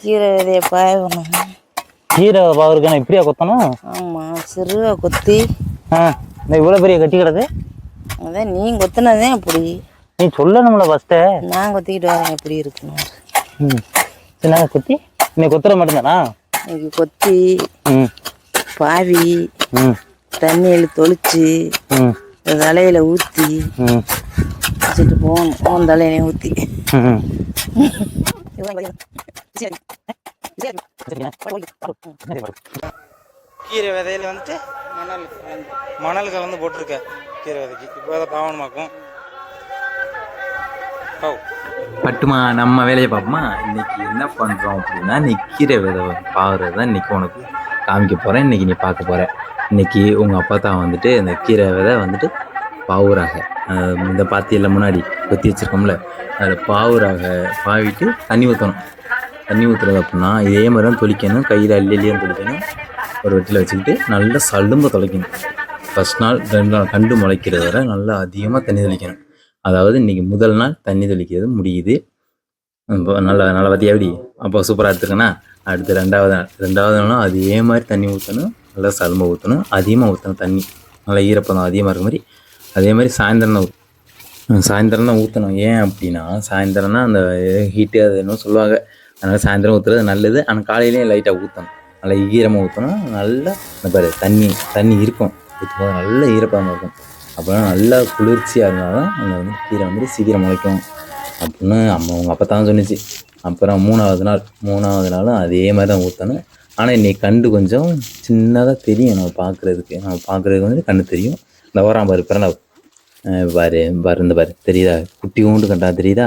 கீரை விதைய பாயணும் கீரை பாவருக்கு நான் இப்படியா கொத்தணும்? ஆமாம் சிறுவை கொத்தி. ஆ இந்த இவ்வளோ பெரிய கட்டி கிடக்கு? அதான் நீ கொத்துனதே அப்படி. நீ சொல்லணும்ல ஃபஸ்ட்டே நான் கொத்திக்கிட்டு வரேன் எப்படி இருக்கணும் ம். சரி நான் கொத்தி நீ கொத்துற மட்டும்தானா? இன்னைக்கு கொத்தி ம். பாவி ம். தண்ணியில் தொளிச்சு ம். தலையில ஊற்றி வச்சுட்டு போகணும். உன் தலையிலையும் ஊற்றி ம் கீரை விதையில வந்துட்டு மணல் மணல் கலந்து போட்டிருக்க கீரை விதைக்கு. இப்போ அதை பாவனமாக்கும். ஓ பட்டுமா நம்ம வேலையை பார்ப்போமா? இன்னைக்கு என்ன பண்ணுறோம் அப்படின்னா நீ கீரை விதை பாகுறது தான் இன்னைக்கு உனக்கு காமிக்க போகிறேன் இன்னைக்கு நீ பார்க்க போகிற இன்னைக்கு உங்கள் அப்பா தான் வந்துட்டு இந்த கீரை விதை வந்துட்டு பாவுராக இந்த பாத்தியில் முன்னாடி கொத்தி வச்சிருக்கோம்ல அதில் பாவுராக பாவிட்டு தண்ணி ஊற்றணும் தண்ணி ஊற்றுறது அப்படின்னா இதே மாதிரி தான் தொளிக்கணும். கையில் அள்ளி அள்ளியும் தொளிக்கணும். ஒரு வெட்டில் வச்சுக்கிட்டு நல்லா சல்லும்ப தொலைக்கணும். ஃபஸ்ட் நாள் ரெண்டு நாள் கண்டு முளைக்கிறது வரை நல்லா அதிகமாக தண்ணி தெளிக்கணும். அதாவது இன்றைக்கி முதல் நாள் தண்ணி தெளிக்கிறது முடியுது. இப்போ நல்லா நல்லா பார்த்தியா எப்படி? அப்போ சூப்பராக எடுத்துக்கண்ணா அடுத்து ரெண்டாவது நாள் ரெண்டாவது நாளும் அதே மாதிரி தண்ணி ஊற்றணும் நல்லா சலும்ப ஊற்றணும் அதிகமாக ஊற்றணும் தண்ணி நல்லா ஈரப்பதம் அதிகமாக இருக்க மாதிரி. அதே மாதிரி சாயந்தரம் தான் சாயந்தரம் தான் ஊற்றணும் ஏன் அப்படின்னா சாயந்தரம்னா அந்த ஹீட்டு அது என்ன சொல்லுவாங்க. அதனால் சாயந்தரம் ஊற்றுறது நல்லது. ஆனால் காலையிலேயும் லைட்டாக ஊற்றணும் நல்லா ஈரமாக ஊற்றணும் நல்லா இந்த பாரு தண்ணி தண்ணி இருக்கும். ஊற்றும்போது நல்ல ஈரப்பதமாக இருக்கும். அப்போலாம் நல்லா குளிர்ச்சியாக இருந்தால் தான் வந்து கீரை வந்து சீக்கிரம் முளைக்கும். அப்படின்னு அம்மா அவங்க அப்போ தான் சொன்னிச்சு. அப்புறம் மூணாவது நாள் மூணாவது நாளும் அதே மாதிரி தான் ஊற்றணும் ஆனால் இன்னைக்கு கண்டு கொஞ்சம் சின்னதாக தெரியும் நம்ம பார்க்குறதுக்கு நம்ம பார்க்குறதுக்கு வந்து கண்ணு தெரியும். இந்த ஓரம் பாரு பிறந்தா பாரு பாரு இந்த பாரு. தெரியுதா? குட்டி ஊண்டு கண்டா தெரியுதா?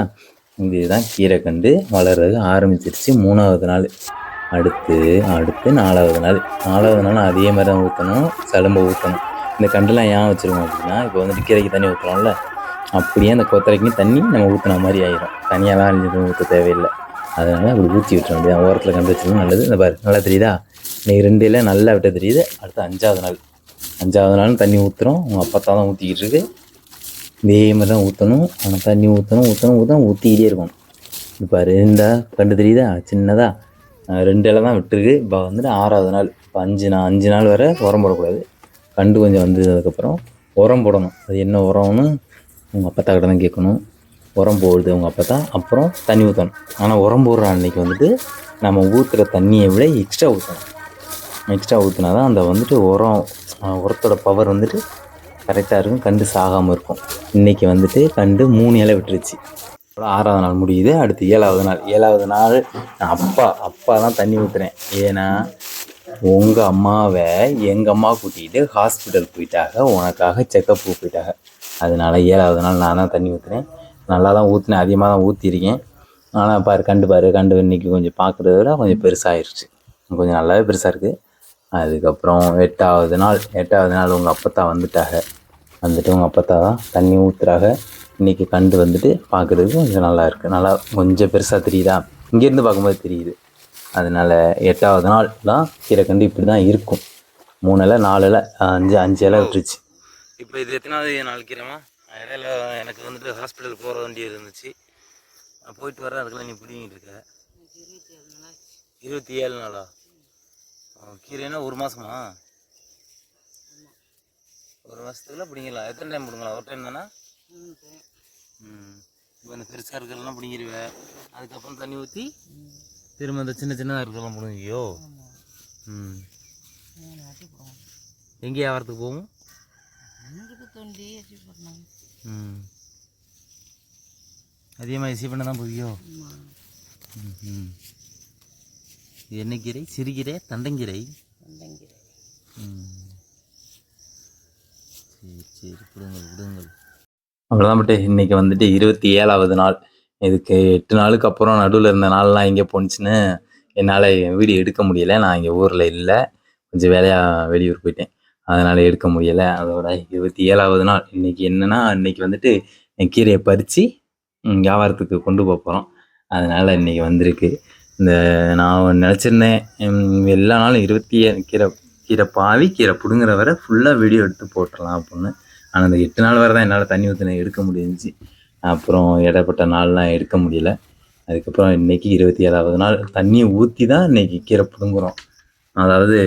இதுதான் கீரை கண்டு வளர்றது ஆரம்பிச்சிருச்சு. மூணாவது நாள் அடுத்து அடுத்து நாலாவது நாள். நாலாவது நாள் அதே மாதிரி தான் ஊற்றணும் சலும்பை ஊற்றணும் இந்த கண்டுலாம் ஏன் வச்சுருக்கோம் அப்படின்னா இப்போ வந்துட்டு கீரைக்கு தண்ணி ஊற்றுறோம்ல அப்படியே அந்த கொத்தரைக்கும் தண்ணி நம்ம ஊற்றின மாதிரி ஆயிரும். தனியாகலாம் எதுவும் ஊற்ற தேவையில்லை. அதனால் அப்படி ஊற்றி விட்டுற முடியாது ஓரத்தில் கண்டு வச்சது நல்லது. இந்த பாரு நல்லா தெரியுதா? இன்னைக்கு ரெண்டில் நல்லா விட்ட தெரியுது. அடுத்து அஞ்சாவது நாள். அஞ்சாவது நாள் தண்ணி ஊற்றுறோம் உங்கள் அப்பா தான் ஊற்றிக்கிட்டு இருக்கு. இதே மாதிரி தான் ஊற்றணும் ஆனால் தண்ணி ஊற்றணும் ஊற்றணும் ஊற்றணும் ஊற்றிக்கிட்டே இருக்கணும். இப்போ ரெண்டா கண்டு தெரியுதா? சின்னதாக ரெண்டு இலை தான் விட்டுருக்கு. இப்போ வந்துட்டு ஆறாவது நாள். இப்போ அஞ்சு நாள் அஞ்சு நாள் வரை உரம் போடக்கூடாது. கண்டு கொஞ்சம் வந்ததுக்கப்புறம் உரம் போடணும். அது என்ன உரம்னு உங்கள் அப்பா கிட்ட தான் கேட்கணும். உரம் போடுது உங்கள் தான் அப்புறம் தண்ணி ஊற்றணும் ஆனால் உரம் போடுற அன்னைக்கு வந்துட்டு நம்ம ஊற்றுற தண்ணியை விட எக்ஸ்ட்ரா ஊற்றணும் எக்ஸ்ட்ரா ஊற்றினா தான் அந்த வந்துட்டு உரம் உரத்தோட பவர் வந்துட்டு கரெக்டாக இருக்கும். கண்டு சாகாமல் இருக்கும். இன்றைக்கி வந்துட்டு கண்டு மூணு இலை விட்டுருச்சு. அப்புறம் ஆறாவது நாள் முடியுது. அடுத்து ஏழாவது நாள். ஏழாவது நாள் நான் அப்பா அப்பா தான் தண்ணி ஊற்றுறேன் ஏன்னா உங்கள் அம்மாவை எங்கள் அம்மா கூட்டிகிட்டு ஹாஸ்பிட்டல் போயிட்டாக உனக்காக செக்கப் போயிட்டாங்க. அதனால் ஏழாவது நாள் நான் தான் தண்ணி ஊற்றுறேன் நல்லா தான் ஊற்றினேன் அதிகமாக தான் ஊற்றிருக்கேன் ஆனால் பாரு கண்டு பாரு கண்டு இன்னைக்கு கொஞ்சம் பார்க்குறத விட கொஞ்சம் பெருசாகிருச்சு கொஞ்சம் நல்லாவே பெருசாக இருக்குது அதுக்கப்புறம் எட்டாவது நாள். எட்டாவது நாள் உங்கள் அப்பத்தா வந்துட்டாங்க. வந்துட்டு உங்கள் அப்பத்தா தான் தண்ணி ஊற்றுறாங்க இன்றைக்கி கண்டு வந்துட்டு பார்க்குறதுக்கு கொஞ்சம் நல்லா இருக்குது நல்லா கொஞ்சம் பெருசாக தெரியுதா? இங்கேருந்து பார்க்கும்போது தெரியுது. அதனால எட்டாவது நாள் தான் கீரை கண்டு இப்படி தான் இருக்கும். மூணு இலை நாலு இலை அஞ்சு அஞ்சு இலை விட்டுருச்சு. இப்போ இது எத்தனாவது நாள் கீரைமா இடையில எனக்கு வந்துட்டு ஹாஸ்பிட்டல் போகிற வேண்டி இருந்துச்சு. நான் போயிட்டு வரேன். அதுக்குள்ள நீ பிடிங்கிட்டு இருக்க. இருபத்தி ஏழு நாளா? ஆ, கீரைனா ஒரு மாசமா? ஒரு மாசத்துக்குள்ள பிடிங்கலாம். எத்தனை டைம் பிடுங்கலாம்? ஒரு டைம் தானே? ம். இப்போ இந்த பெருசாக இருக்கிறதெல்லாம் பிடிங்கிருவேன் அதுக்கப்புறம் தண்ணி ஊற்றி திரும்ப இந்த சின்ன சின்னதாக இருக்கிறதெல்லாம் பிடுங்கியோ ம். எங்கே வியாபாரத்துக்கு போகும்? ம். அதிகமாக இசை பண்ண தான் போவியோ? ம் என்ன கீரை? சிறுகீரை? தண்டங்கீரை வெந்தயங்கீரை ம். சரி விடுங்கள் விடுங்கள் அவ்வளோதான் பட்டு. இன்னைக்கு வந்துட்டு இருபத்தி ஏழாவது நாள். இதுக்கு எட்டு நாளுக்கு அப்புறம் நடுவில் இருந்த நாள்லாம் எங்கே போணுச்சுன்னு என்னால் வீடியோ எடுக்க முடியலை. நான் இங்கே ஊரில் இல்லை. கொஞ்சம் வேலையாக வெளியூர் போயிட்டேன். அதனால் எடுக்க முடியலை. அதோட இருபத்தி ஏழாவது நாள். இன்னைக்கு என்னன்னா இன்னைக்கு வந்துட்டு என் கீரையை பறித்து வியாபாரத்துக்கு கொண்டு போக போகிறோம் அதனால் இன்னைக்கு வந்திருக்கு. இந்த நான் நினச்சிருந்தேன் எல்லா நாளும் இருபத்தி ஏழு கீரை கீரை பாவி கீரை பிடுங்குற வரை ஃபுல்லாக வீடியோ எடுத்து போட்டுடலாம் அப்படின்னு. ஆனால் அந்த எட்டு நாள் வரை தான் என்னால் தண்ணி ஊற்றின எடுக்க முடிஞ்சிச்சு. அப்புறம் இடப்பட்ட நாள்லாம் எடுக்க முடியல. அதுக்கப்புறம் இன்னைக்கு இருபத்தி ஏழாவது நாள். தண்ணியை ஊற்றி தான் இன்னைக்கு கீரை பிடுங்குறோம். அதாவது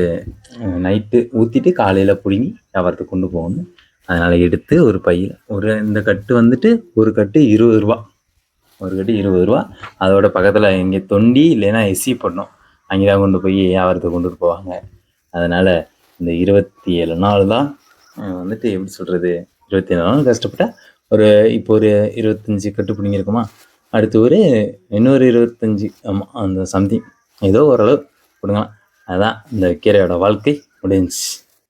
நைட்டு ஊற்றிட்டு காலையில் பிடுங்கி வியாபாரத்துக்கு கொண்டு போகணும். அதனால் எடுத்து ஒரு பையில் ஒரு இந்த கட்டு வந்துட்டு ஒரு கட்டு இருபது ரூபா. ஒரு கட்டு இருபது ரூபா. அதோட பக்கத்தில் இங்கே தொண்டி இல்லைன்னா எஸ்சி பண்ணோம் அங்கே தான் கொண்டு போய் வியாபாரத்துக்கு கொண்டுட்டு போவாங்க. அதனால் இந்த இருபத்தி ஏழு நாள் தான் வந்துட்டு எப்படி சொல்கிறது இருபத்தி ஏழு நாள் கஷ்டப்பட்டா ஒரு இப்போ ஒரு இருபத்தஞ்சி கட்டுப்பிடிங்க இருக்குமா? அடுத்து ஒரு இன்னொரு இருபத்தஞ்சி ஆமாம் அந்த சம்திங் ஏதோ ஓரளவு கொடுங்க அதான் இந்த கீரையோட வாழ்க்கை முடிஞ்சு